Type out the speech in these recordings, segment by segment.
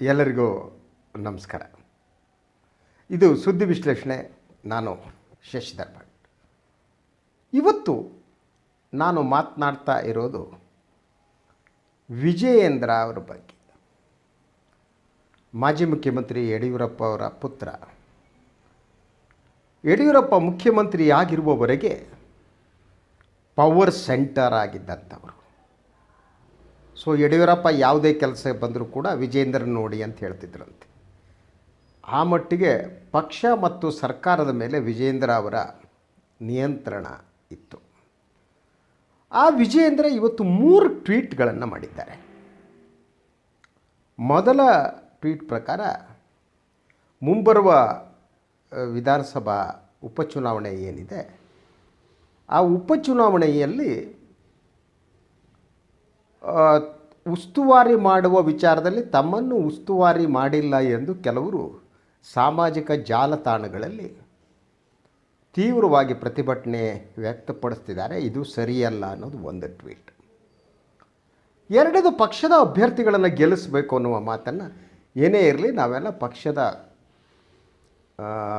ಎಲ್ಲರಿಗೂ ನಮಸ್ಕಾರ. ಇದು ಸುದ್ದಿ ವಿಶ್ಲೇಷಣೆ, ನಾನು ಶಶಿಧರ್ ಭಟ್ ಇವತ್ತು ನಾನು ಮಾತನಾಡ್ತಾ ಇರೋದು ವಿಜಯೇಂದ್ರ ಅವರ ಬಗ್ಗೆ. ಮಾಜಿ ಮುಖ್ಯಮಂತ್ರಿ ಯಡಿಯೂರಪ್ಪ ಅವರ ಪುತ್ರ. ಯಡಿಯೂರಪ್ಪ ಮುಖ್ಯಮಂತ್ರಿ ಆಗಿರುವವರೆಗೆ ಪವರ್ ಸೆಂಟರ್ ಆಗಿದ್ದಂಥವರು. ಸೊ ಯಡಿಯೂರಪ್ಪ ಯಾವುದೇ ಕೆಲಸ ಬಂದರೂ ಕೂಡ ವಿಜೇಂದ್ರ ನೋಡಿ ಅಂತ ಹೇಳ್ತಿದ್ರಂತೆ. ಆ ಮಟ್ಟಿಗೆ ಪಕ್ಷ ಮತ್ತು ಸರ್ಕಾರದ ಮೇಲೆ ವಿಜೇಂದ್ರ ಅವರ ನಿಯಂತ್ರಣ ಇತ್ತು. ಆ ವಿಜೇಂದ್ರ ಇವತ್ತು ಮೂರು ಟ್ವೀಟ್ಗಳನ್ನು ಮಾಡಿದ್ದಾರೆ. ಮೊದಲ ಟ್ವೀಟ್ ಪ್ರಕಾರ, ಮುಂಬರುವ ವಿಧಾನಸಭಾ ಉಪಚುನಾವಣೆ ಏನಿದೆ, ಆ ಉಪಚುನಾವಣೆಯಲ್ಲಿ ಉಸ್ತುವಾರಿ ಮಾಡುವ ವಿಚಾರದಲ್ಲಿ ತಮ್ಮನ್ನು ಉಸ್ತುವಾರಿ ಮಾಡಿಲ್ಲ ಎಂದು ಕೆಲವರು ಸಾಮಾಜಿಕ ಜಾಲತಾಣಗಳಲ್ಲಿ ತೀವ್ರವಾಗಿ ಪ್ರತಿಭಟನೆ ವ್ಯಕ್ತಪಡಿಸ್ತಿದ್ದಾರೆ. ಇದು ಸರಿಯಲ್ಲ ಅನ್ನೋದು ಒಂದು ಟ್ವೀಟ್. ಎರಡದು ಪಕ್ಷದ ಅಭ್ಯರ್ಥಿಗಳನ್ನು ಗೆಲ್ಲಿಸಬೇಕು ಅನ್ನುವ ಮಾತನ್ನು ಏನೇ ಇರಲಿ ನಾವೆಲ್ಲ ಪಕ್ಷದ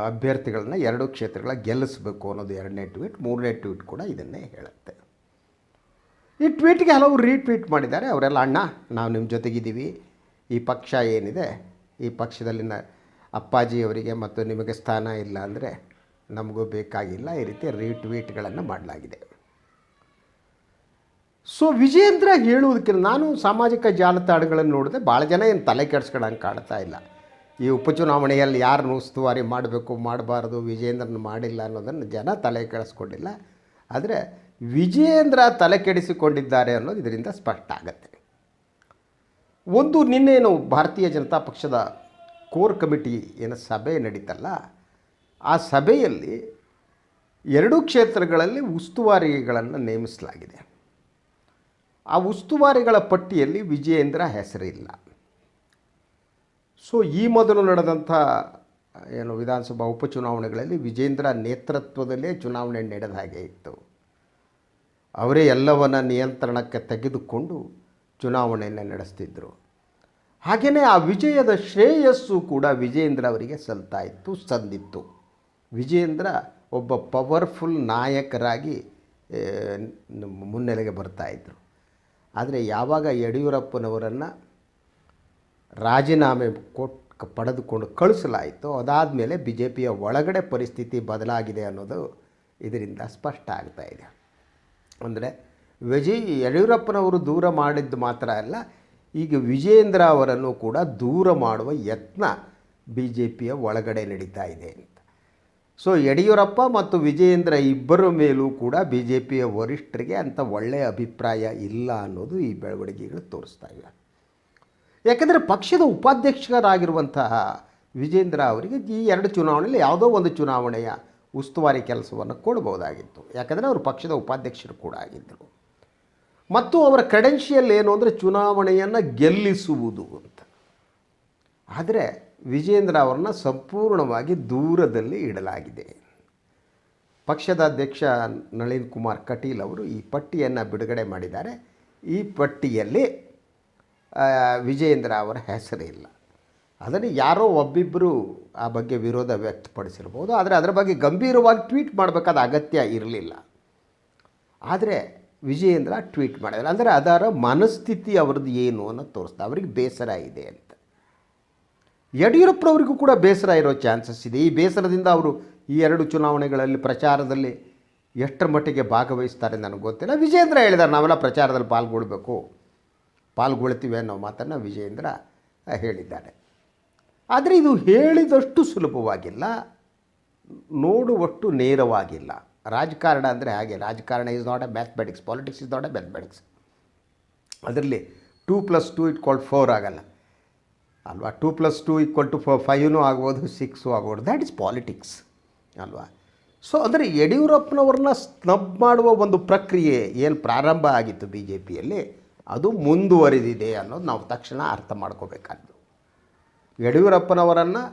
ಅಭ್ಯರ್ಥಿಗಳನ್ನ ಎರಡು ಕ್ಷೇತ್ರಗಳ ಗೆಲ್ಲಿಸಬೇಕು ಅನ್ನೋದು ಎರಡನೇ ಟ್ವೀಟ್. ಮೂರನೇ ಟ್ವೀಟ್ ಕೂಡ ಇದನ್ನೇ ಹೇಳುತ್ತೆ. ಈ ಟ್ವೀಟ್ಗೆ ಹಲವು ರೀಟ್ವೀಟ್ ಮಾಡಿದ್ದಾರೆ. ಅವರೆಲ್ಲ, ಅಣ್ಣ, ನಾವು ನಿಮ್ಮ ಜೊತೆಗಿದ್ದೀವಿ. ಈ ಪಕ್ಷ ಏನಿದೆ? ಈ ಪಕ್ಷದಲ್ಲಿನ ಅಪ್ಪಾಜಿಯವರಿಗೆ ಮತ್ತು ನಿಮಗೆ ಸ್ಥಾನ ಇಲ್ಲ ಅಂದರೆ ನಮಗೂ ಬೇಕಾಗಿಲ್ಲ. ಈ ರೀತಿ ರೀಟ್ವೀಟ್ಗಳನ್ನು ಮಾಡಲಾಗಿದೆ. ಸೊ ವಿಜೇಂದ್ರ ಹೇಳುವುದಕ್ಕಿಂತ ನಾನು ಸಾಮಾಜಿಕ ಜಾಲತಾಣಗಳನ್ನು ನೋಡಿದೆ ಭಾಳ ಜನ ಏನು ತಲೆ ಕೆಡ್ಸ್ಕೊಳಂಗೆ ಕಾಣ್ತಾ ಇಲ್ಲ. ಈ ಉಪಚುನಾವಣೆಯಲ್ಲಿ ಯಾರನ್ನು ಉಸ್ತುವಾರಿ ಮಾಡಬೇಕು, ಮಾಡಬಾರ್ದು ವಿಜೇಂದ್ರನ ಮಾಡಿಲ್ಲ ಅನ್ನೋದನ್ನು ಜನ ತಲೆ ಕೆಡಿಸ್ಕೊಂಡಿಲ್ಲ. ಆದರೆ ವಿಜೇಂದ್ರ ತಲೆ ಕೆಡಿಸಿಕೊಂಡಿದ್ದಾರೆ ಅನ್ನೋದು ಇದರಿಂದ ಸ್ಪಷ್ಟ ಆಗುತ್ತೆ. ಒಂದು ನಿನ್ನೇನು ಭಾರತೀಯ ಜನತಾ ಪಕ್ಷದ ಕೋರ್ ಕಮಿಟಿ ಏನು ಸಭೆ ನಡೀತಲ್ಲ, ಆ ಸಭೆಯಲ್ಲಿ ಎರಡೂ ಕ್ಷೇತ್ರಗಳಲ್ಲಿ ಉಸ್ತುವಾರಿಗಳನ್ನು ನೇಮಿಸಲಾಗಿದೆ. ಆ ಉಸ್ತುವಾರಿಗಳ ಪಟ್ಟಿಯಲ್ಲಿ ವಿಜಯೇಂದ್ರ ಹೆಸರಿಲ್ಲ. ಸೊ, ಈ ಮೊದಲು ನಡೆದಂಥ, ಏನು ವಿಧಾನಸಭಾ ಉಪಚುನಾವಣೆಗಳಲ್ಲಿ ವಿಜೇಂದ್ರ ನೇತೃತ್ವದಲ್ಲೇ ಚುನಾವಣೆ ನಡೆದ ಹಾಗೆ ಇತ್ತು. ಅವರೇ ಎಲ್ಲವನ್ನ ನಿಯಂತ್ರಣಕ್ಕೆ ತೆಗೆದುಕೊಂಡು ಚುನಾವಣೆಯನ್ನು ನಡೆಸ್ತಿದ್ದರು ಹಾಗೆಯೇ ಆ ವಿಜಯದ ಶ್ರೇಯಸ್ಸು ಕೂಡ ವಿಜೇಂದ್ರ ಅವರಿಗೆ ಸಲ್ತಾ ಇತ್ತು, ಸಂದಿತ್ತು. ವಿಜೇಂದ್ರ ಒಬ್ಬ ಪವರ್ಫುಲ್ ನಾಯಕರಾಗಿ ಮುನ್ನೆಲೆಗೆ ಬರ್ತಾಯಿದ್ರು ಆದರೆ ಯಾವಾಗ ಯಡಿಯೂರಪ್ಪನವರನ್ನು ರಾಜೀನಾಮೆ ಕೊಟ್, ಪಡೆದುಕೊಂಡು ಕಳಿಸಲಾಯಿತು, ಅದಾದಮೇಲೆ ಬಿ ಜೆ ಪಿಯ ಒಳಗಡೆ ಪರಿಸ್ಥಿತಿ ಬದಲಾಗಿದೆ ಅನ್ನೋದು ಇದರಿಂದ ಸ್ಪಷ್ಟ ಆಗ್ತಾ ಇದೆ. ಅಂದರೆ ವಿಜಯ್ ಯಡಿಯೂರಪ್ಪನವರು ದೂರ ಮಾಡಿದ್ದು ಮಾತ್ರ ಅಲ್ಲ, ಈಗ ವಿಜೇಂದ್ರ ಅವರನ್ನು ಕೂಡ ದೂರ ಮಾಡುವ ಯತ್ನ ಬಿ ಜೆ ಪಿಯ ಒಳಗಡೆ ನಡೀತಾ ಇದೆ ಅಂತ. ಸೊ ಯಡಿಯೂರಪ್ಪ ಮತ್ತು ವಿಜಯೇಂದ್ರ ಇಬ್ಬರ ಮೇಲೂ ಕೂಡ ಬಿ ಜೆ ಪಿಯ ವರಿಷ್ಠರಿಗೆ ಅಂಥ ಒಳ್ಳೆಯ ಅಭಿಪ್ರಾಯ ಇಲ್ಲ ಅನ್ನೋದು ಈ ಬೆಳವಣಿಗೆಗಳು ತೋರಿಸ್ತಾ ಇಲ್ಲ. ಯಾಕೆಂದರೆ ಪಕ್ಷದ ಉಪಾಧ್ಯಕ್ಷರಾಗಿರುವಂತಹ ವಿಜೇಂದ್ರ ಅವರಿಗೆ ಈ ಎರಡು ಚುನಾವಣೆಯಲ್ಲಿ ಯಾವುದೋ ಒಂದು ಚುನಾವಣೆಯ ಉಸ್ತುವಾರಿ ಕೆಲಸವನ್ನು ಕೊಡಬಹುದಾಗಿತ್ತು ಯಾಕಂದರೆ ಅವರು ಪಕ್ಷದ ಉಪಾಧ್ಯಕ್ಷರು ಕೂಡ ಆಗಿದ್ದರು ಮತ್ತು ಅವರ ಕ್ರೆಡೆನ್ಷಿಯಲ್ ಏನು ಅಂದರೆ ಚುನಾವಣೆಯನ್ನು ಗೆಲ್ಲಿಸುವುದು ಅಂತ. ಆದರೆ ವಿಜೇಂದ್ರ ಅವರನ್ನ ಸಂಪೂರ್ಣವಾಗಿ ದೂರದಲ್ಲಿ ಇಡಲಾಗಿದೆ. ಪಕ್ಷದ ಅಧ್ಯಕ್ಷ ನಳಿನ್ ಕುಮಾರ್ ಕಟೀಲ್ ಅವರು ಈ ಪಟ್ಟಿಯನ್ನು ಬಿಡುಗಡೆ ಮಾಡಿದ್ದಾರೆ. ಈ ಪಟ್ಟಿಯಲ್ಲಿ ವಿಜೇಂದ್ರ ಅವರ ಹೆಸರಿಲ್ಲ ಅದನ್ನು ಯಾರೋ ಒಬ್ಬಿಬ್ಬರು ಆ ಬಗ್ಗೆ ವಿರೋಧ ವ್ಯಕ್ತಪಡಿಸಿರ್ಬೋದು. ಆದರೆ ಅದರ ಬಗ್ಗೆ ಗಂಭೀರವಾಗಿ ಟ್ವೀಟ್ ಮಾಡಬೇಕಾದ ಅಗತ್ಯ ಇರಲಿಲ್ಲ. ಆದರೆ ವಿಜಯೇಂದ್ರ ಟ್ವೀಟ್ ಮಾಡಿದ್ರು. ಅಂದರೆ ಅದರ ಮನಸ್ಥಿತಿ ಅವ್ರದ್ದು ಏನು ಅನ್ನೋದು ತೋರಿಸ್ತಾ ಅವ್ರಿಗೆ ಬೇಸರ ಇದೆ ಅಂತ. ಯಡಿಯೂರಪ್ಪನವರಿಗೂ ಕೂಡ ಬೇಸರ ಇರೋ ಚಾನ್ಸಸ್ ಇದೆ. ಈ ಬೇಸರದಿಂದ ಅವರು ಈ ಎರಡು ಚುನಾವಣೆಗಳಲ್ಲಿ ಪ್ರಚಾರದಲ್ಲಿ ಎಷ್ಟರ ಮಟ್ಟಿಗೆ ಭಾಗವಹಿಸ್ತಾರೆ ನನಗೆ ಗೊತ್ತಿಲ್ಲ. ವಿಜೇಂದ್ರ ಹೇಳಿದ್ದಾರೆ ನಾವೆಲ್ಲ ಪ್ರಚಾರದಲ್ಲಿ ಪಾಲ್ಗೊಳ್ಬೇಕು. ಪಾಲ್ಗೊಳ್ತೀವಿ ಅನ್ನೋ ಮಾತನ್ನು ವಿಜೇಂದ್ರ ಹೇಳಿದ್ದಾರೆ. ಆದರೆ ಇದು ಹೇಳಿದಷ್ಟು ಸುಲಭವಾಗಿಲ್ಲ, ನೋಡುವಷ್ಟು ನೇರವಾಗಿಲ್ಲ. ರಾಜಕಾರಣ ಅಂದರೆ ಹಾಗೆ, ರಾಜಕಾರಣ is not a mathematics politics is not a mathematics ಅದರಲ್ಲಿ two plus two called four ಆಗಲ್ಲ. ಅಲ್ವಾ? Two plus two equal to four ಫೈವ್ನೂ ಆಗ್ಬೋದು ಸಿಕ್ಸು ಆಗ್ಬೋದು. ದ್ಯಾಟ್ ಇಸ್ ಪಾಲಿಟಿಕ್ಸ್ ಅಲ್ವಾ? ಸೊ ಅಂದರೆ ಯಡಿಯೂರಪ್ಪನವ್ರನ್ನ ಸ್ನಬ್ ಮಾಡುವ ಒಂದು ಪ್ರಕ್ರಿಯೆ ಏನು ಪ್ರಾರಂಭ ಆಗಿತ್ತು ಬಿ ಜೆ ಪಿಯಲ್ಲಿ ಅದು ಮುಂದುವರಿದಿದೆ ಅನ್ನೋದು ನಾವು ತಕ್ಷಣ ಅರ್ಥ ಮಾಡ್ಕೋಬೇಕಾದ್ದು. ಯಡಿಯೂರಪ್ಪನವರನ್ನು,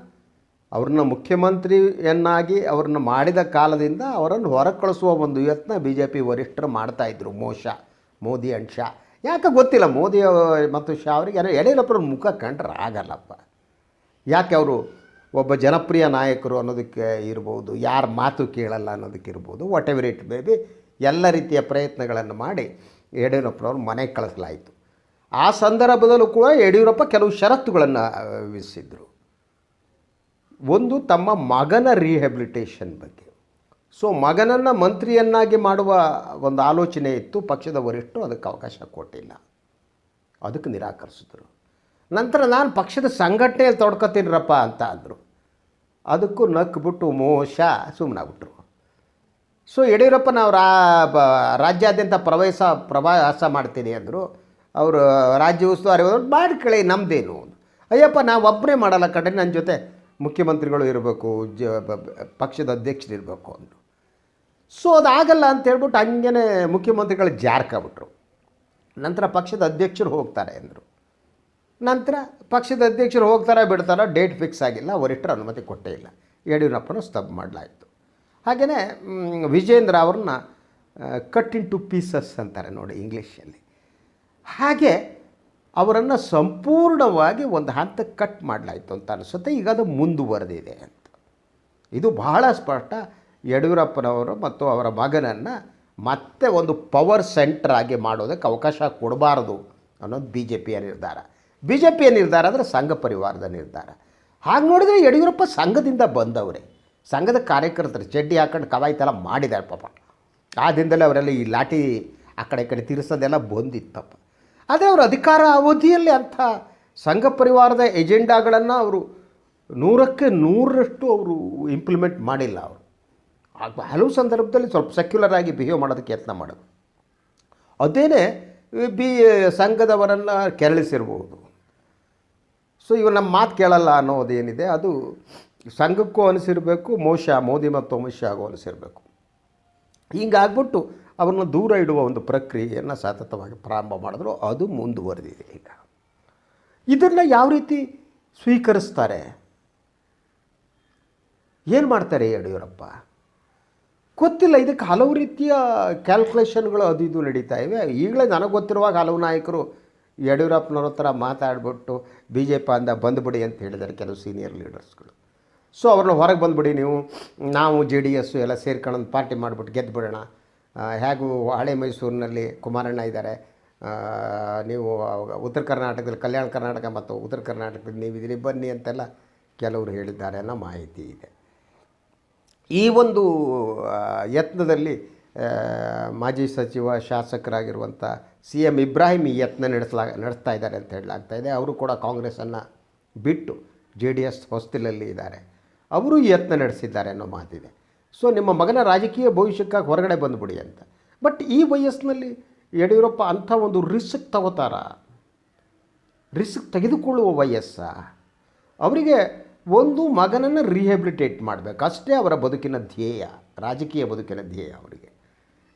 ಅವ್ರನ್ನ ಮುಖ್ಯಮಂತ್ರಿಯನ್ನಾಗಿ ಅವ್ರನ್ನ ಮಾಡಿದ ಕಾಲದಿಂದ ಅವರನ್ನು ಹೊರ ಕಳಿಸುವ ಒಂದು ಯತ್ನ ಬಿ ಜೆ ಪಿ ವರಿಷ್ಠರು ಮಾಡ್ತಾಯಿದ್ರು ಮೋಶ, ಮೋದಿ ಅಂಡ್ ಶಾ. ಯಾಕೆ ಗೊತ್ತಿಲ್ಲ, ಮೋದಿ ಮತ್ತು ಶಾ ಅವರಿಗೆ, ಯಾರೋ ಮುಖ ಕಂಡ್ರೆ ಆಗಲ್ಲಪ್ಪ. ಯಾಕೆ ಅವರು ಒಬ್ಬ ಜನಪ್ರಿಯ ನಾಯಕರು ಅನ್ನೋದಕ್ಕೆ ಇರ್ಬೋದು, ಯಾರ ಮಾತು ಕೇಳಲ್ಲ ಅನ್ನೋದಕ್ಕೆ ಇರ್ಬೋದು ವಾಟ್ ಎವರ್ ಇಟ್ ಬಿ ಎಲ್ಲ ರೀತಿಯ ಪ್ರಯತ್ನಗಳನ್ನು ಮಾಡಿ ಯಡಿಯೂರಪ್ಪನವ್ರು ಮನೆಗೆ ಕಳಿಸಲಾಯಿತು. ಆ ಸಂದರ್ಭದಲ್ಲೂ ಕೂಡ ಯಡಿಯೂರಪ್ಪ ಕೆಲವು ಷರತ್ತುಗಳನ್ನು ವಿಧಿಸಿದ್ರು. ಒಂದು, ತಮ್ಮ ಮಗನ ರಿಹ್ಯಾಬಿಲಿಟೇಷನ್ ಬಗ್ಗೆ. ಸೊ ಮಗನನ್ನು ಮಂತ್ರಿಯನ್ನಾಗಿ ಮಾಡುವ ಒಂದು ಆಲೋಚನೆ ಇತ್ತು, ಪಕ್ಷದ ವರಿಷ್ಠರು ಅದಕ್ಕೆ ಅವಕಾಶ ಕೊಟ್ಟಿಲ್ಲ. ಅದಕ್ಕೆ ನಿರಾಕರಿಸಿದ್ರು. ನಂತರ ನಾನು ಪಕ್ಷದ ಸಂಘಟನೆಯಲ್ಲಿ ತೊಡ್ಕೊತೀನಿರಪ್ಪ ಅಂತ ಅಂದರು. ಅದಕ್ಕೂ ನಕ್ಬಿಟ್ಟು ಮೋಶ ಸುಮ್ಮನಾಗ್ಬಿಟ್ರು ಸೊ ಯಡಿಯೂರಪ್ಪ ನಾವು ರಾಜ್ಯಾದ್ಯಂತ ಪ್ರವೇಶ, ಪ್ರವಾಸ ಮಾಡ್ತೀನಿ ಅಂದರು. ಅವರು ರಾಜ್ಯ ಉಸ್ತುವಾರಿ ಹೋದ್ರು ಕಳೆ ನಮ್ಮದೇನು ಅಯ್ಯಪ್ಪ, ನಾವು ಒಬ್ಬರೇ ಮಾಡಲ್ಲ ಕಡೆ ನನ್ನ ಜೊತೆ ಮುಖ್ಯಮಂತ್ರಿಗಳು ಇರಬೇಕು, ಜ ಪಕ್ಷದ ಅಧ್ಯಕ್ಷರು ಇರಬೇಕು ಅಂದರು. ಸೊ ಅದಾಗಲ್ಲ ಅಂತ ಹೇಳ್ಬಿಟ್ಟು ಹಂಗೇ ಮುಖ್ಯಮಂತ್ರಿಗಳು ಜಾರ್ಕೊಬಿಟ್ರು ನಂತರ ಪಕ್ಷದ ಅಧ್ಯಕ್ಷರು ಹೋಗ್ತಾರೆ ಅಂದರು. ನಂತರ ಪಕ್ಷದ ಅಧ್ಯಕ್ಷರು ಹೋಗ್ತಾರೆ ಬಿಡ್ತಾರೋ ಡೇಟ್ ಫಿಕ್ಸ್ ಆಗಿಲ್ಲ, ವರಿಷ್ಠರ ಅನುಮತಿ ಕೊಟ್ಟೇ ಇಲ್ಲ. ಯಡಿಯೂರಪ್ಪನ ಸ್ತಬ್ ಮಾಡಲಾಯಿತು. ಹಾಗೆಯೇ ವಿಜೇಂದ್ರ ಅವ್ರನ್ನ ಕಟ್ ಇನ್ ಟು ಪೀಸಸ್ ಅಂತಾರೆ ನೋಡಿ ಇಂಗ್ಲೀಷಲ್ಲಿ ಹಾಗೆ ಅವರನ್ನು ಸಂಪೂರ್ಣವಾಗಿ ಒಂದು ಹಂತಕ್ಕೆ ಕಟ್ ಮಾಡಲಾಯಿತು ಅಂತ ಅನಿಸುತ್ತೆ. ಈಗ ಅದು ಮುಂದುವರೆದಿದೆ ಅಂತ. ಇದು ಬಹಳ ಸ್ಪಷ್ಟ. ಯಡಿಯೂರಪ್ಪನವರು ಮತ್ತು ಅವರ ಮಗನನ್ನು ಮತ್ತೆ ಒಂದು ಪವರ್ ಸೆಂಟರ್ ಆಗಿ ಮಾಡೋದಕ್ಕೆ ಅವಕಾಶ ಕೊಡಬಾರದು ಅನ್ನೋದು ಬಿ ಜೆ ಪಿಯ ನಿರ್ಧಾರ. ಬಿ ಜೆ ಪಿಯ ನಿರ್ಧಾರ ಅಂದರೆ ಸಂಘ ಪರಿವಾರದ ನಿರ್ಧಾರ. ಹಾಗೆ ನೋಡಿದರೆ ಯಡಿಯೂರಪ್ಪ ಸಂಘದಿಂದ ಬಂದವರೇ. ಸಂಘದ ಕಾರ್ಯಕರ್ತರು ಚಡ್ಡಿ ಹಾಕೊಂಡು ಕವಾಯಿತೆಲ್ಲ ಮಾಡಿದ್ದಾರೆ ಪಾಪ. ಆ ದಿನದಲ್ಲೇ ಅವರೆಲ್ಲ ಈ ಲಾಠಿ ಆ ಕಡೆ ಈ ಕಡೆ ತಿರ್ಸೋದೆಲ್ಲ ಬಂದಿತ್ತಪ್ಪ. ಆದರೆ ಅವರ ಅಧಿಕಾರ ಅವಧಿಯಲ್ಲಿ ಅಂಥ ಸಂಘ ಪರಿವಾರದ ಎಜೆಂಡಾಗಳನ್ನು ಅವರು ನೂರಕ್ಕೆ ನೂರರಷ್ಟು ಅವರು ಇಂಪ್ಲಿಮೆಂಟ್ ಮಾಡಿಲ್ಲ ಅವರು. ಹಲವು ಸಂದರ್ಭದಲ್ಲಿ ಸ್ವಲ್ಪ ಸೆಕ್ಯುಲರ್ ಆಗಿ ಬಿಹೇವ್ ಮಾಡೋದಕ್ಕೆ ಯತ್ನ ಮಾಡೋದು ಅದೇನೆ ಬಿ ಸಂಘದವರನ್ನು ಕೆರಳಿಸಿರ್ಬೋದು. ಸೊ ಇವರು ನಮ್ಮ ಮಾತು ಕೇಳಲ್ಲ ಅನ್ನೋದೇನಿದೆ, ಅದು ಸಂಘಕ್ಕೂ ಅನಿಸಿರಬೇಕು, ಮೋಶ, ಮೋದಿ ಮತ್ತು ಅಮಿತ್ ಶಾಗೂ ಅನಿಸಿರಬೇಕು. ಹೀಗಾಗ್ಬಿಟ್ಟು ಅವ್ರನ್ನ ದೂರ ಇಡುವ ಒಂದು ಪ್ರಕ್ರಿಯೆಯನ್ನು ಸತತವಾಗಿ ಪ್ರಾರಂಭ ಮಾಡಿದ್ರು. ಅದು ಮುಂದುವರೆದಿದೆ ಈಗ. ಇದನ್ನು ಯಾವ ರೀತಿ ಸ್ವೀಕರಿಸ್ತಾರೆ? ಏನು ಮಾಡ್ತಾರೆ ಯಡಿಯೂರಪ್ಪ? ಗೊತ್ತಿಲ್ಲ, ಇದಕ್ಕೆ ಹಲವು ರೀತಿಯ ಕ್ಯಾಲ್ಕುಲೇಷನ್ಗಳು ಅದು ಇದು ನಡೀತಾ ಇವೆ. ಈಗಲೇ ನನಗೆ ಗೊತ್ತಿರುವಾಗ ಹಲವು ನಾಯಕರು ಯಡಿಯೂರಪ್ಪನವ್ರ ಹತ್ರ ಮಾತಾಡಿಬಿಟ್ಟು ಬಿ ಜೆ ಪಿ ಅಂದ ಬಂದುಬಿಡಿ ಅಂತ ಹೇಳಿದ್ದಾರೆ ಕೆಲವು ಸೀನಿಯರ್ ಲೀಡರ್ಸ್ಗಳು. ಸೊ ಅವ್ರನ್ನ ಹೊರಗೆ ಬಂದುಬಿಡಿ ನೀವು, ನಾವು ಜೆ ಡಿ ಎಸ್ಸು ಎಲ್ಲ ಸೇರ್ಕೊಂಡು ಪಾರ್ಟಿ ಮಾಡಿಬಿಟ್ಟು ಗೆದ್ದುಬಿಡೋಣ ಹೇಗೂ ಹಳೆ ಮೈಸೂರಿನಲ್ಲಿ ಕುಮಾರಣ್ಣ ಇದ್ದಾರೆ. ನೀವು ಉತ್ತರ ಕರ್ನಾಟಕದಲ್ಲಿ ಕಲ್ಯಾಣ ಕರ್ನಾಟಕ ಮತ್ತು ಉತ್ತರ ಕರ್ನಾಟಕದಲ್ಲಿ ನೀವು ಇದ್ರಿ, ಬನ್ನಿ ಅಂತೆಲ್ಲ ಕೆಲವರು ಹೇಳಿದ್ದಾರೆ ಅನ್ನೋ ಮಾಹಿತಿ ಇದೆ. ಈ ಒಂದು ಯತ್ನದಲ್ಲಿ ಮಾಜಿ ಸಚಿವ ಶಾಸಕರಾಗಿರುವಂಥ ಸಿ ಎಂ ಇಬ್ರಾಹಿಂ ಈ ಯತ್ನ ನಡೆಸಲಾಗ ನಡೆಸ್ತಾ ಇದ್ದಾರೆ ಅಂತ ಹೇಳಲಾಗ್ತಾ ಇದೆ. ಅವರು ಕೂಡ ಕಾಂಗ್ರೆಸ್ಸನ್ನು ಬಿಟ್ಟು ಜೆ ಡಿ ಎಸ್ ಹೊಸ್ತಿಲಲ್ಲಿ ಇದ್ದಾರೆ. ಅವರು ಈ ಯತ್ನ ನಡೆಸಿದ್ದಾರೆ ಅನ್ನೋ ಮಾತಿದೆ. ಸೊ ನಿಮ್ಮ ಮಗನ ರಾಜಕೀಯ ಭವಿಷ್ಯಕ್ಕಾಗಿ ಹೊರಗಡೆ ಬಂದುಬಿಡಿ ಅಂತ. ಬಟ್ ಈ ವಯಸ್ಸಿನಲ್ಲಿ ಯಡಿಯೂರಪ್ಪ ಅಂಥ ಒಂದು ರಿಸ್ಕ್ ತಗೋತಾರ ರಿಸ್ಕ್ ತೆಗೆದುಕೊಳ್ಳುವ ವಯಸ್ಸ. ಅವರಿಗೆ ಒಂದು ಮಗನನ್ನು ರಿಹ್ಯಾಬಿಲಿಟೇಟ್ ಮಾಡಬೇಕು. ಅಷ್ಟೇ ಅವರ ಬದುಕಿನ ಧ್ಯೇಯ, ರಾಜಕೀಯ ಬದುಕಿನ ಧ್ಯೇಯ ಅವರಿಗೆ.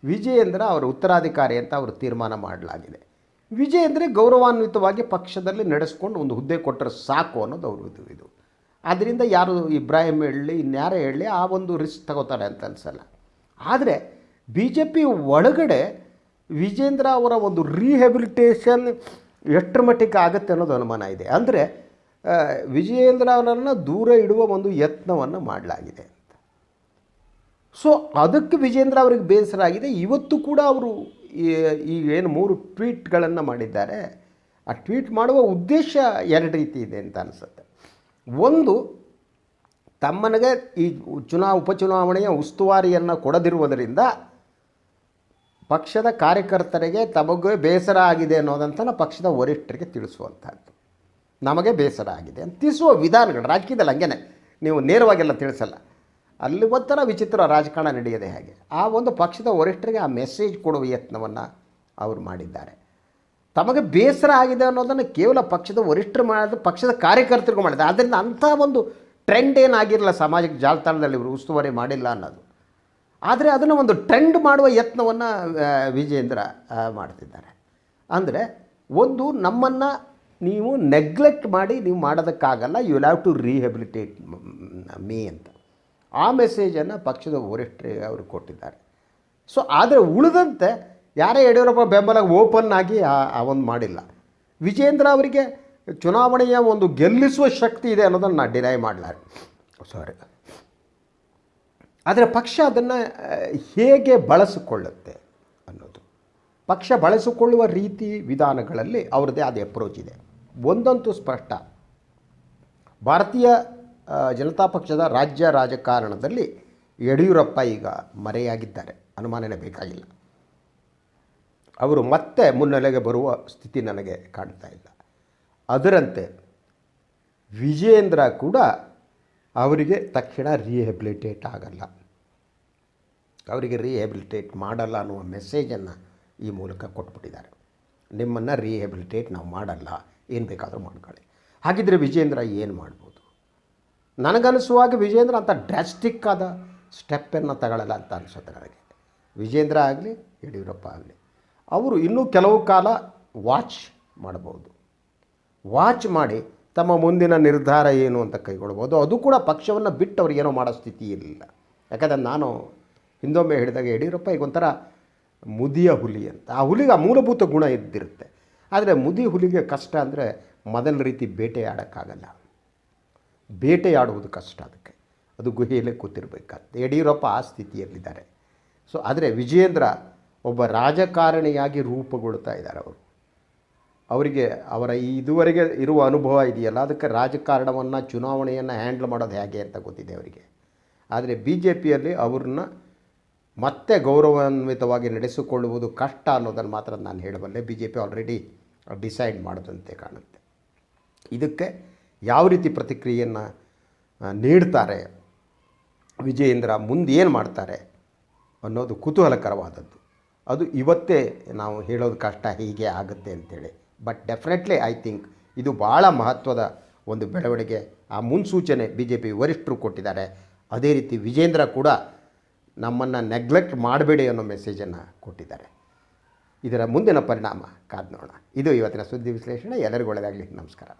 ವಿಜಯೇಂದ್ರ ಅವರ ಉತ್ತರಾಧಿಕಾರಿ ಅಂತ ಅವರು ತೀರ್ಮಾನ ಮಾಡಲಾಗಿದೆ. ವಿಜಯೇಂದ್ರ ಗೌರವಾನ್ವಿತವಾಗಿ ಪಕ್ಷದಲ್ಲಿ ನಡೆಸ್ಕೊಂಡು ಒಂದು ಹುದ್ದೆ ಕೊಟ್ಟರೆ ಸಾಕು ಅನ್ನೋದು ಅವರು ಇದು ಇದು. ಆದ್ದರಿಂದ ಯಾರು ಇಬ್ರಾಹಿಂ ಹೇಳಲಿ, ಇನ್ಯಾರೇ ಹೇಳಲಿ, ಆ ಒಂದು ರಿಸ್ಕ್ ತಗೋತಾರೆ ಅಂತ ಅನಿಸಲ್ಲ. ಆದರೆ ಬಿ ಜೆ ಪಿ ಒಳಗಡೆ ವಿಜೇಂದ್ರ ಅವರ ಒಂದು ರೀಹೆಬಿಲಿಟೇಷನ್ ಎಷ್ಟರ ಮಟ್ಟಿಗೆ ಆಗುತ್ತೆ ಅನ್ನೋದು ಅನುಮಾನ ಇದೆ. ಅಂದರೆ ವಿಜಯೇಂದ್ರ ಅವರನ್ನು ದೂರ ಇಡುವ ಒಂದು ಯತ್ನವನ್ನು ಮಾಡಲಾಗಿದೆ ಅಂತ. ಸೊ ಅದಕ್ಕೆ ವಿಜೇಂದ್ರ ಅವರಿಗೆ ಬೇಸರ ಆಗಿದೆ ಇವತ್ತು ಕೂಡ ಅವರು ಈ ಏನು ಮೂರು ಟ್ವೀಟ್ಗಳನ್ನು ಮಾಡಿದ್ದಾರೆ. ಆ ಟ್ವೀಟ್ ಮಾಡುವ ಉದ್ದೇಶ ಎರಡು ರೀತಿ ಇದೆ ಅಂತ ಅನಿಸುತ್ತೆ. ಒಂದು, ತಮ್ಮನಿಗೆ ಈ ಚುನಾ, ಉಪಚುನಾವಣೆಯ ಉಸ್ತುವಾರಿಯನ್ನು ಕೊಡದಿರುವುದರಿಂದ ಪಕ್ಷದ ಕಾರ್ಯಕರ್ತರಿಗೆ ತಮಗೆ ಬೇಸರ ಆಗಿದೆ ಅನ್ನೋದಂತನ ಪಕ್ಷದ ವರಿಷ್ಠರಿಗೆ ತಿಳಿಸುವಂಥದ್ದು ನಮಗೆ ಬೇಸರ ಆಗಿದೆ ಅಂತ ತಿಳಿಸುವ ವಿಧಾನಗಳು, ರಾಜಕೀಯದಲ್ಲಿ ಹಂಗೇನೆ. ನೀವು ನೇರವಾಗೆಲ್ಲ ತಿಳಿಸಲ್ಲ. ಅಲ್ಲಿ ಒಂಥರ ವಿಚಿತ್ರ ರಾಜಕಾರಣ ನಡೆಯದೆ ಹಾಗೆ. ಆ ಒಂದು ಪಕ್ಷದ ವರಿಷ್ಠರಿಗೆ ಆ ಮೆಸೇಜ್ ಕೊಡುವ ಯತ್ನವನ್ನು ಅವರು ಮಾಡಿದ್ದಾರೆ. ತಮಗೆ ಬೇಸರ ಆಗಿದೆ ಅನ್ನೋದನ್ನು ಕೇವಲ ಪಕ್ಷದ ವರಿಷ್ಠರು ಮಾಡಿದ, ಪಕ್ಷದ ಕಾರ್ಯಕರ್ತರಿಗೂ ಮಾಡಿದೆ. ಆದ್ದರಿಂದ ಅಂಥ ಒಂದು ಟ್ರೆಂಡ್ ಏನಾಗಿರಲ್ಲ ಸಾಮಾಜಿಕ ಜಾಲತಾಣದಲ್ಲಿ ಇವರು ಉಸ್ತುವಾರಿ ಮಾಡಿಲ್ಲ ಅನ್ನೋದು. ಆದರೆ ಅದನ್ನು ಒಂದು ಟ್ರೆಂಡ್ ಮಾಡುವ ಯತ್ನವನ್ನು ವಿಜೇಂದ್ರ ಮಾಡ್ತಿದ್ದಾರೆ. ಅಂದರೆ ಒಂದು ನಮ್ಮನ್ನು ನೀವು ನೆಗ್ಲೆಕ್ಟ್ ಮಾಡಿ ನೀವು ಮಾಡೋದಕ್ಕಾಗಲ್ಲ you have to rehabilitate me ಅಂತ. ಆ ಮೆಸೇಜನ್ನು ಪಕ್ಷದ ವರಿಷ್ಠರಿಗೆ ಅವರು ಕೊಟ್ಟಿದ್ದಾರೆ. ಸೊ ಆದರೆ ಉಳಿದಂತೆ ಯಾರೇ ಯಡಿಯೂರಪ್ಪ ಬೆಂಬಲ ಓಪನ್ ಆಗಿ ಆ- ಒಂದು ಮಾಡಿಲ್ಲ. ವಿಜೇಂದ್ರ ಅವರಿಗೆ ಚುನಾವಣೆಯ ಒಂದು ಗೆಲ್ಲಿಸುವ ಶಕ್ತಿ ಇದೆ ಅನ್ನೋದನ್ನು ನಾನು ಡಿನೈ ಮಾಡಲಾರೆ. ಸಾರಿ ಆದರೆ ಪಕ್ಷ ಅದನ್ನು ಹೇಗೆ ಬಳಸಿಕೊಳ್ಳುತ್ತೆ ಅನ್ನೋದು. ಪಕ್ಷ ಬಳಸಿಕೊಳ್ಳುವ ರೀತಿ ವಿಧಾನಗಳಲ್ಲಿ ಅವ್ರದ್ದೇ ಆದ ಅಪ್ರೋಚ್ ಇದೆ. ಒಂದಂತೂ ಸ್ಪಷ್ಟ. ಭಾರತೀಯ ಜನತಾ ಪಕ್ಷದ ರಾಜ್ಯ ರಾಜಕಾರಣದಲ್ಲಿ ಯಡಿಯೂರಪ್ಪ ಈಗ ಮರೆಯಾಗಿದ್ದಾರೆ. ಅನುಮಾನನೇ ಬೇಕಾಗಿಲ್ಲ. ಅವರು ಮತ್ತೆ ಮುನ್ನೆಲೆಗೆ ಬರುವ ಸ್ಥಿತಿ ನನಗೆ ಕಾಣ್ತಾ ಇಲ್ಲ. ಅದರಂತೆ ವಿಜೇಂದ್ರ ಕೂಡ ಅವರಿಗೆ ತಕ್ಷಣ ರಿಹೆಬಿಲಿಟೇಟ್ ಆಗಲ್ಲ. ಅವರಿಗೆ ರಿಹೆಬಿಲಿಟೇಟ್ ಮಾಡಲ್ಲ ಅನ್ನುವ ಮೆಸೇಜನ್ನು ಈ ಮೂಲಕ ಕೊಟ್ಬಿಟ್ಟಿದ್ದಾರೆ. ನಿಮ್ಮನ್ನು ರಿಹೆಬಿಲಿಟೇಟ್ ನಾವು ಮಾಡಲ್ಲ. ಏನು ಬೇಕಾದರೂ ಮಾಡ್ಕೊಳ್ಳಿ. ಹಾಗಿದ್ರೆ ವಿಜೇಂದ್ರ ಏನು ಮಾಡ್ಬೋದು? ನನಗನಿಸುವಾಗ ವಿಜೇಂದ್ರ ಅಂತ ಡ್ರಾಸ್ಟಿಕ್ ಆದ ಸ್ಟೆಪ್ಪನ್ನು ತಗೊಳ್ಳಲ್ಲ ಅಂತ ಅನಿಸುತ್ತೆ ನನಗೆ. ವಿಜೇಂದ್ರ ಆಗಲಿ, ಯಡಿಯೂರಪ್ಪ ಆಗಲಿ. ಅವರು ಇನ್ನೂ ಕೆಲವು ಕಾಲ ವಾಚ್ ಮಾಡಬಹುದು. ವಾಚ್ ಮಾಡಿ ತಮ್ಮ ಮುಂದಿನ ನಿರ್ಧಾರ ಏನು ಅಂತ ಕೈಗೊಳ್ಬೋದು ಅದು ಕೂಡ ಪಕ್ಷವನ್ನು ಬಿಟ್ಟು ಅವ್ರಿಗೇನೋ ಮಾಡೋ ಸ್ಥಿತಿ ಇರಲಿಲ್ಲ ಯಾಕಂದರೆ ನಾನು ಹಿಂದೊಮ್ಮೆ ಹೇಳಿದಾಗ ಯಡಿಯೂರಪ್ಪ ಈಗ ಒಂಥರ ಮುದಿಯ ಹುಲಿ ಅಂತ. ಆ ಹುಲಿಗೆ ಆ ಮೂಲಭೂತ ಗುಣ ಇದ್ದಿರುತ್ತೆ. ಆದರೆ ಮುದಿ ಹುಲಿಗೆ ಕಷ್ಟ ಅಂದರೆ ಮೊದಲ ರೀತಿ ಬೇಟೆಯಾಡೋಕ್ಕಾಗಲ್ಲ ಬೇಟೆಯಾಡುವುದು ಕಷ್ಟ ಅದಕ್ಕೆ. ಅದು ಗುಹೆಯಲ್ಲೇ ಕೂತಿರ್ಬೇಕಾಗ್ತದೆ. ಯಡಿಯೂರಪ್ಪ ಆ ಸ್ಥಿತಿಯಲ್ಲಿದ್ದಾರೆ. ಸೊ ಆದರೆ ವಿಜೇಂದ್ರ ಒಬ್ಬ ರಾಜಕಾರಣಿಯಾಗಿ ರೂಪುಗೊಳ್ತಾ ಇದ್ದಾರೆ ಅವರು. ಅವರಿಗೆ, ಅವರ ಇದುವರೆಗೆ ಇರುವ ಅನುಭವ ಇದೆಯಲ್ಲ, ಅದಕ್ಕೆ ರಾಜಕಾರಣವನ್ನು, ಚುನಾವಣೆಯನ್ನು ಹ್ಯಾಂಡಲ್ ಮಾಡೋದು ಹೇಗೆ ಅಂತ ಗೊತ್ತಿದೆ ಅವರಿಗೆ. ಆದರೆ ಬಿ ಜೆ ಪಿಯಲ್ಲಿ ಅವ್ರನ್ನ ಮತ್ತೆ ಗೌರವಾನ್ವಿತವಾಗಿ ನಡೆಸಿಕೊಳ್ಳುವುದು ಕಷ್ಟ ಅನ್ನೋದನ್ನು ಮಾತ್ರ ನಾನು ಹೇಳಬಲ್ಲೆ. B J P already decide ಮಾಡಿದಂತೆ ಕಾಣುತ್ತೆ. ಇದಕ್ಕೆ ಯಾವ ರೀತಿ ಪ್ರತಿಕ್ರಿಯೆಯನ್ನು ನೀಡ್ತಾರೆ ವಿಜಯೇಂದ್ರ, ಮುಂದೆ ಏನು ಮಾಡ್ತಾರೆ ಅನ್ನೋದು ಕುತೂಹಲಕರವಾದದ್ದು. ಅದು ಇವತ್ತೇ ನಾವು ಹೇಳೋದು ಕಷ್ಟ, ಹೀಗೆ ಆಗುತ್ತೆ ಅಂತೇಳಿ. ಬಟ್ ಡೆಫಿನೆಟ್ಲಿ ಐ ಥಿಂಕ್ ಇದು ಭಾಳ ಮಹತ್ವದ ಒಂದು ಬೆಳವಣಿಗೆ. ಆ ಮುನ್ಸೂಚನೆ ಬಿ ಜೆ ಪಿ ವರಿಷ್ಠರು ಕೊಟ್ಟಿದ್ದಾರೆ. ಅದೇ ರೀತಿ ವಿಜೇಂದ್ರ ಕೂಡ ನಮ್ಮನ್ನು ನೆಗ್ಲೆಕ್ಟ್ ಮಾಡಬೇಡಿ ಅನ್ನೋ ಮೆಸೇಜನ್ನು ಕೊಟ್ಟಿದ್ದಾರೆ. ಇದರ ಮುಂದಿನ ಪರಿಣಾಮ ಕಾದ್ ನೋಡೋಣ ಇದು ಇವತ್ತಿನ ಸುದ್ದಿ ವಿಶ್ಲೇಷಣೆ. ಎಲ್ಲರಿಗೂ ಒಳ್ಳೆಯದಾಗಲಿ ನಮಸ್ಕಾರ.